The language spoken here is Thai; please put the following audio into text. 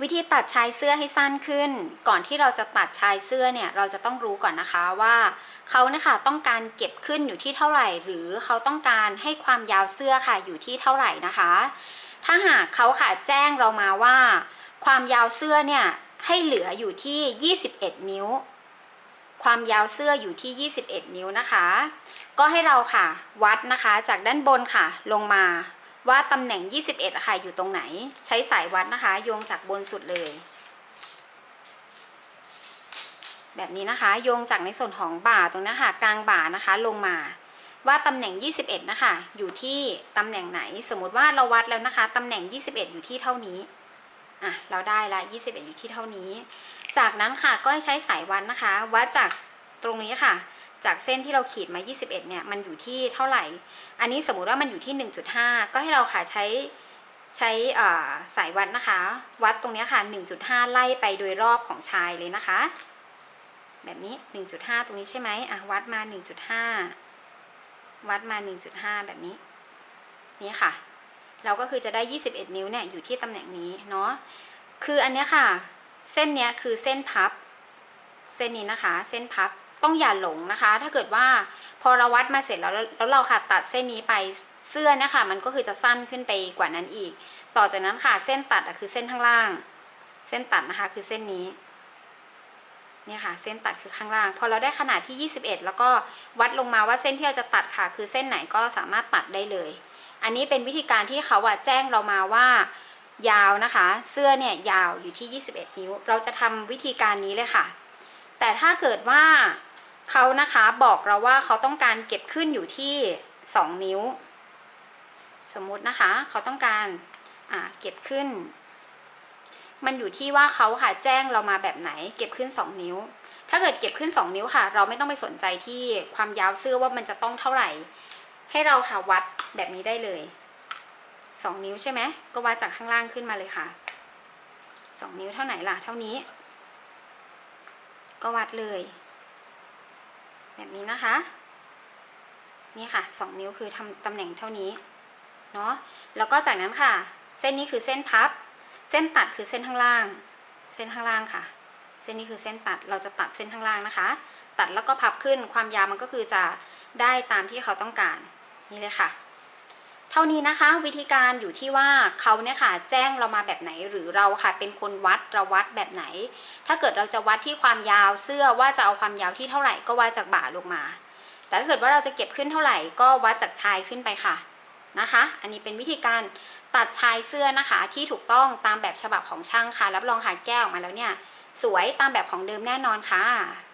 วิธีตัดชายเสื้อให้สั้นขึ้น ก่อนที่เราจะตัดชายเสื้อเนี่ยเราจะต้องรู้ก่อนนะคะว่าเขานะคะต้องการเก็บขึ้นอยู่ที่เท่าไหร่ หรือเขาต้องการให้ความยาวเสื้อค่ะอยู่ที่เท่าไหร่นะคะ ถ้าหากเขาค่ะแจ้งเรามาว่า ความยาวเสื้อเนี่ยให้เหลืออยู่ที่ 21 นิ้ว ความยาวเสื้ออยู่ที่ 21 นิ้วนะคะ ก็ให้เราค่ะ วัดนะคะจากด้านบนค่ะลงมา ว่าตำแหน่ง 21อะค่ะอยู่ตรงไหน ใช้สายวัดนะคะ โยงจากบนสุดเลย แบบนี้นะคะ โยงจากในส่วนของบ่าตรงนี้ค่ะ กลางบ่านะคะลงมา ว่าตำแหน่ง 21 นะคะ อยู่ที่ตำแหน่งไหน สมมติว่าเราวัดแล้วนะคะตำแหน่ง 21 อยู่ที่เท่านี้อะเราได้ละ21 อยู่ที่เท่านี้ จากนั้นค่ะก็ใช้สายวัดนะคะ วัดจากตรงนี้ค่ะ จากเส้นที่เราขีดมา 21 เนี่ยมันอยู่ที่เท่าไหร่ อันนี้สมมุติว่ามันอยู่ที่ 1.5 ก็ให้เราค่ะใช้ใช้สายวัดนะคะ วัดตรงนี้ค่ะ 1.5 ไล่ไปโดยรอบของชายเลยนะคะ แบบนี้ 1.5 ตรงนี้ใช่ไหมอะวัดมา 1.5 วัดมา 1.5 แบบนี้ นี่ค่ะ เราก็คือจะได้ 21 นิ้วเนี่ยอยู่ที่ตำแหน่งนี้เนาะ คืออันนี้ค่ะ เส้นเนี้ยคือเส้นพับ เส้นนี้นะคะ เส้นพับ ต้องอย่าหลงนะคะ ถ้าเกิดว่าพอเราวัดมาเสร็จแล้วแล้วเราค่ะตัดเส้นนี้ไปเสื้อนี่ยค่ะมันก็คือจะสั้นขึ้นไปกว่านั้นอีก ต่อจากนั้นค่ะเส้นตัดคือเส้นข้างล่าง เส้นตัดนะคะคือเส้นนี้เนี่ยค่ะเส้นตัดคือข้างล่าง พอเราได้ขนาดที่ 21 แล้วก็วัดลงมาว่าเส้นที่เราจะตัดค่ะ คือเส้นไหนก็สามารถตัดได้เลย อันนี้เป็นวิธีการที่เขาอะแจ้งเรามาว่า ยาวนะคะ เสื้อเนี่ยยาวอยู่ที่ 21 นิ้ว เราจะทำวิธีการนี้เลยค่ะ แต่ถ้าเกิดว่า เขานะคะบอกเราว่าเขาต้องการเก็บขึ้นอยู่ที่ 2 นิ้ว สมมุตินะคะ เขาต้องการเก็บขึ้น มันอยู่ที่ว่าเขาค่ะแจ้งเรามาแบบไหน เก็บขึ้น 2 นิ้ว ถ้าเกิดเก็บขึ้น 2 นิ้วค่ะ เราไม่ต้องไปสนใจที่ความยาวเสื้อว่ามันจะต้องเท่าไหร่ ให้เราค่ะวัดแบบนี้ได้เลย 2 นิ้วใช่ไหมก็วัดจากข้างล่างขึ้นมาเลยค่ะ 2 นิ้วเท่าไหนล่ะ เท่านี้ ก็วัดเลย แบบนี้นะคะ นี่ค่ะ 2 นิ้วคือทำตำแหน่งเท่านี้เนาะแล้วก็จากนั้นค่ะ เส้นนี้คือเส้นพับ เส้นตัดคือเส้นข้างล่าง เส้นข้างล่างค่ะ เส้นนี้คือเส้นตัดเราจะตัดเส้นข้างล่างนะคะ ตัดแล้วก็พับขึ้นความยาวมันก็คือจะได้ตามที่เขาต้องการนี่เลยค่ะ เท่านี้นะคะวิธีการอยู่ที่ว่าเขาเนี่ยค่ะแจ้งเรามาแบบไหนหรือเราค่ะเป็นคนวัดเราวัดแบบไหน ถ้าเกิดเราจะวัดที่ความยาวเสื้อว่าจะเอาความยาวที่เท่าไหร่ก็วัดจากบ่าลงมา แต่ถ้าเกิดว่าเราจะเก็บขึ้นเท่าไหร่ก็วัดจากชายขึ้นไปค่ะนะคะ อันนี้เป็นวิธีการตัดชายเสื้อนะคะ ที่ถูกต้องตามแบบฉบับของช่างค่ะรับรองค่ะแก้ออกมาแล้วเนี่ย สวยตามแบบของเดิมแน่นอนค่ะ